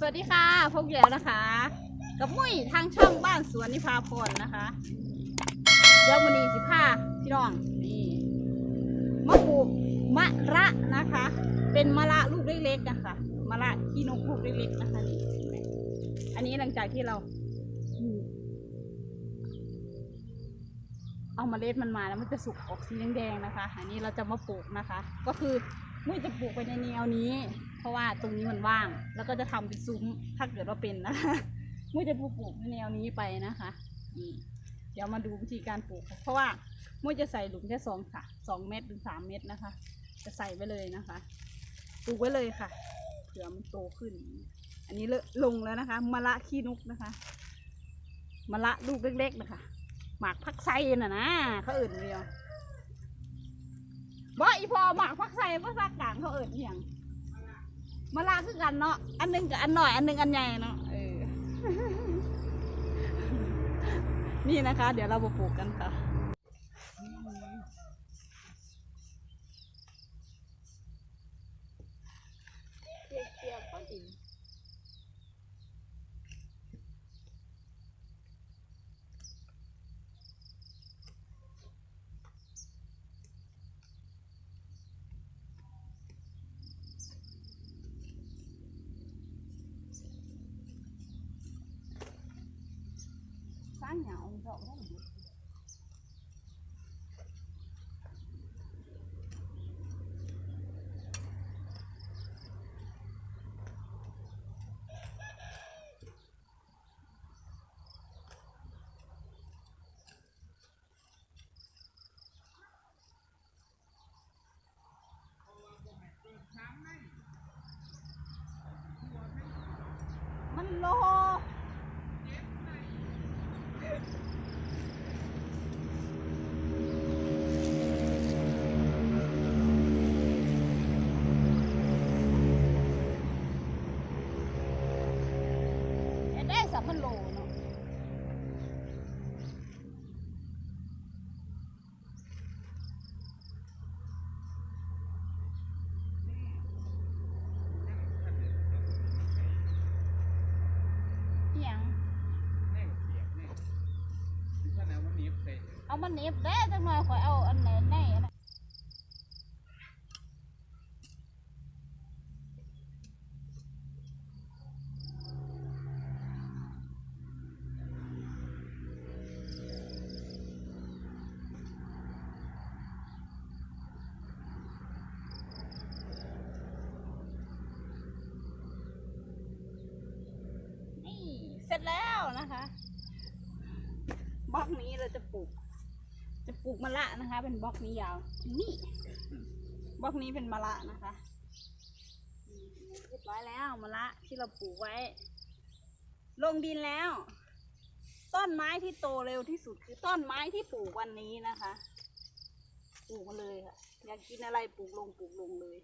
สวัสดีค่ะ พบแล้วนะคะ กับมุ้ยทางช่องบ้านสวนนิพาพรนะคะเดี๋ยววันนี้สิพาพี่น้องนี่มะปลูกมะระนะคะ เป็นมะระลูกเล็กๆนะคะมะระขี้นกลูกเล็กๆนะคะนี่อันนี้หลังจากที่เรา เอามาเล็ดมันมาแล้วมันจะสุกออกสีแดงๆนะคะ อันนี้เราจะมาปลูกนะคะ ก็คือมุ้ยจะปลูกไปในแนวนี้ เพราะว่าตรงนี้มันว่าง แล้วก็จะทำเป็นซุ้มถ้าเกิดว่าเป็นนะคะมุ้ยจะปลูกในแนวนี้ไปนะคะนี่เดี๋ยวมาดูวิธีการปลูกค่ะเพราะว่ามุ้ยจะใส่หลุมแค่สองค่ะสองเม็ดหรือสามเม็ดนะคะ จะใส่ไว้เลยนะคะ ปลูกไว้เลยค่ะเผื่อมันโตขึ้น อันนี้เละลงแล้วนะคะมะละขี้นกนะคะมะละลูกเล็กๆนะคะหมากพักไซน่ะนะเขาเอิ่นเรียวบ่อีพอหมากพักไซภาษากลางเขาเอิ่นอย่าง มาลาคือกันเนาะ อันหนึงกับอันหน่อย อันหนึงอันใหญ่เนาะนี่นะคะ เดี๋ยวเราปลูกกันค่ะ สร้ พันโลเนาะอิหยังแน่เสียบแน่ที่ท่านเอามันหนีบใส่เอามันเหน็บได้จังหน่อยข่อยเอาอันไหนแน่อันไหนนี่เสร็ จแล้วนะคะบล็อกนี้เราจะปลูก จะปลูกมะละนะคะ เป็นบล็อกนี้ยาว นี่บล็อกนี้เป็นมะละนะคะเรียบร้อยแล้วมะละที่เราปลูกไว้ ลงดินแล้ว ต้นไม้ที่โตเร็วที่สุดคือต้นไม้ที่ปลูกวันนี้นะคะ ปลูกมาเลยค่ะอยากกินอะไรปลูกลงปลูกลงเลย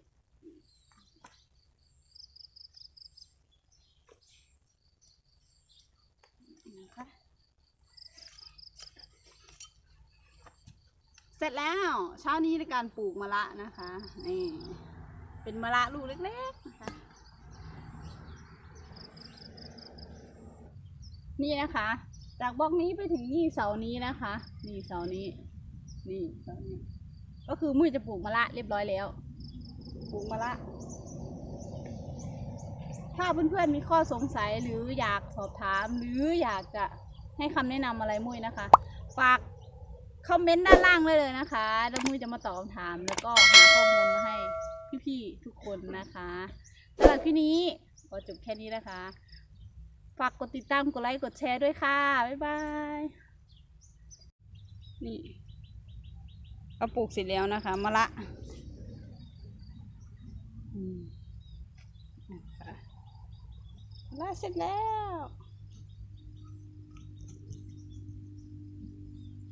นะคะ เสร็จแล้ว เช้านี้ในการปลูกมะละนะคะนี่เป็นมะละลูกเล็กๆนะคะนี่นะคะ จากบล็อกนี้ไปถึงนี่เสานี้นะคะ นี่เสานี้ นี่เสานี้ ก็คือมุ้ยจะปลูกมะละเรียบร้อยแล้ว ปลูกมะละ ถ้าเพื่อนๆมีข้อสงสัยหรืออยากสอบถาม หรืออยากจะให้คำแนะนำอะไรมุ้ยนะคะ ฝากคอมเมนต์ด้านล่างไว้เลยนะคะแล้วมุ้ยจะมาตอบคำถาม แล้วก็หาข้อมูลมาให้พี่ๆทุกคนนะคะสำหรับพี่นี้ขอจบแค่นี้นะคะ ฝากกดติดตามกดไลค์กดแชร์ด้วยค่ะ บ๊ายบาย นี่เอาปลูกเสร็จแล้วนะคะมะละอืมนะคะ น่าเสร็จแล้ว